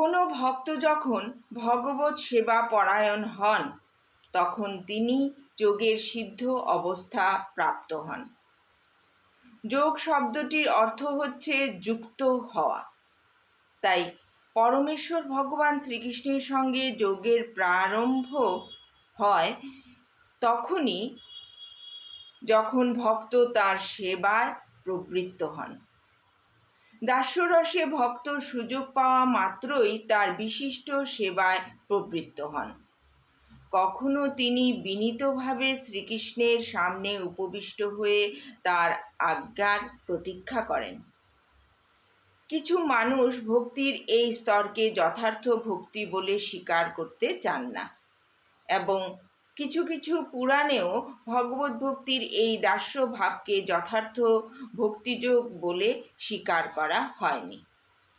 কোনো ভক্ত যখন ভগবত সেবা পরায়ণ হন, তখন তিনি যোগের সিদ্ধ অবস্থা প্রাপ্ত হন। যোগ শব্দটির অর্থ হচ্ছে যুক্ত হওয়া। তাই পরমেশ্বর ভগবান শ্রীকৃষ্ণের সঙ্গে যোগের প্রারম্ভ হয় তখনই যখন ভক্ত তার সেবায় প্রবৃত্ত হন। দাস্যরসে ভক্ত সুযোগ পাওয়া মাত্রই তার বিশিষ্ট সেবায় প্রবৃত্ত হন। কখনো তিনি বিনীতভাবে শ্রীকৃষ্ণের সামনে উপবিষ্ট হয়ে তার আজ্ঞার প্রতীক্ষা করেন। কিছু মানুষ ভক্তির এই স্তরকে যথার্থ ভক্তি বলে স্বীকার করতে চান না এবং কিছু কিছু পুরাণেও ভগবত ভক্তির এই দাস্য ভাবকে যথার্থ ভক্তিযোগ বলে স্বীকার করা হয়নি।